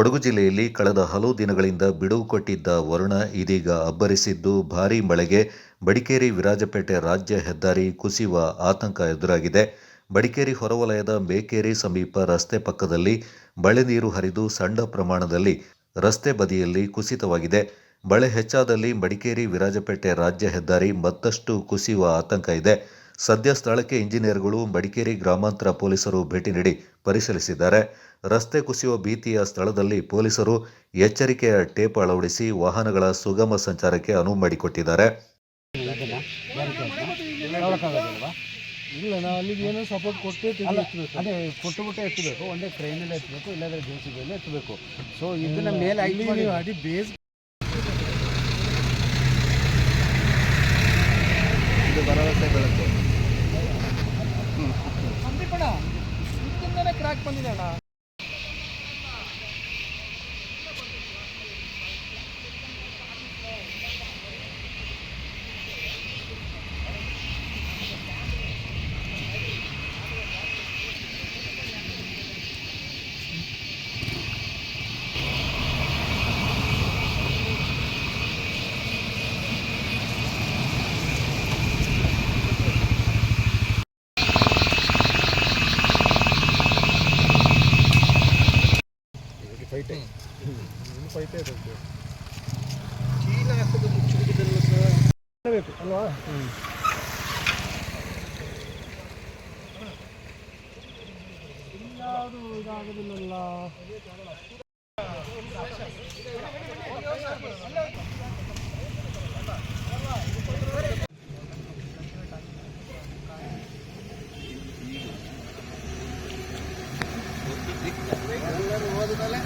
ಕೊಡಗು ಜಿಲ್ಲೆಯಲ್ಲಿ ಕಳೆದ ಹಲವು ದಿನಗಳಿಂದ ಬಿಡುವು ಕೊಟ್ಟಿದ್ದ ವರುಣ ಇದೀಗ ಅಬ್ಬರಿಸಿದ್ದು, ಭಾರೀ ಮಳೆಗೆ ಬಡಿಕೇರಿ ವಿರಾಜಪೇಟೆ ರಾಜ್ಯ ಹೆದ್ದಾರಿ ಕುಸಿಯುವ ಆತಂಕ ಎದುರಾಗಿದೆ. ಬಡಿಕೇರಿ ಹೊರವಲಯದ ಮೇಕೇರಿ ಸಮೀಪ ರಸ್ತೆ ಪಕ್ಕದಲ್ಲಿ ಮಳೆ ನೀರು ಹರಿದು ಸಣ್ಣ ಪ್ರಮಾಣದಲ್ಲಿ ರಸ್ತೆ ಬದಿಯಲ್ಲಿ ಕುಸಿತವಾಗಿದೆ. ಮಳೆ ಹೆಚ್ಚಾದಲ್ಲಿ ಮಡಿಕೇರಿ ವಿರಾಜಪೇಟೆ ರಾಜ್ಯ ಹೆದ್ದಾರಿ ಮತ್ತಷ್ಟು ಕುಸಿಯುವ ಆತಂಕ ಇದೆ. ಸದ್ಯ ಸ್ಥಳಕ್ಕೆ ಇಂಜಿನಿಯರ್ಗಳು ಮಡಿಕೇರಿ ಗ್ರಾಮಾಂತರ ಪೊಲೀಸರು ಭೇಟಿ ನೀಡಿ ಪರಿಶೀಲಿಸಿದ್ದಾರೆ. ರಸ್ತೆ ಕುಸಿಯುವ ಭೀತಿಯ ಸ್ಥಳದಲ್ಲಿ ಪೊಲೀಸರು ಎಚ್ಚರಿಕೆಯ ಟೇಪ್ ಅಳವಡಿಸಿ ವಾಹನಗಳ ಸುಗಮ ಸಂಚಾರಕ್ಕೆ ಅನುವು ಮಾಡಿಕೊಟ್ಟಿದ್ದಾರೆ. ಇಲ್ಲ ನಾವು ಅಲ್ಲಿಗೆ ಏನೋ ಸಪೋರ್ಟ್ ಕೊಟ್ಟೇ ಅದೇ ಕೊಟ್ಟು ಬಿಟ್ಟು ಎತ್ತಬೇಕು ಒಂದೇ ಟ್ರೈನಲ್ಲಿ ಎತ್ತಬೇಕು ಇಲ್ಲಾಂದ್ರೆ ಜೆ ಸಿ ಬಿಯಲ್ಲಿ ಎತ್ತಬೇಕು ಸೊ ಇದನ್ನ ಮೇಲೆ ಐದು ಮಾಡಿ ನೀವು ಅಡಿ ಬೇಸ್ ಇದು ಭರವಸೆ ಬೆಳಕು. ಕ್ರಾಕ್ ಫೈಟೇ ಇನ್ನು ಫೈಟೇ ಇರುತ್ತೆ ಚೀನಾ ಹಾಕೋದು ಮುಚ್ಚಿಬಿಟ್ಟಿದ್ದಲ್ಲ ಸರ್ ಮಾಡಬೇಕು ಅಲ್ವಾ ಇನ್ಯಾವುದು ಇದಾಗೋದಿಲ್ಲಲ್ಲ ಎಲ್ಲರೂ ಓದಿದಲೆ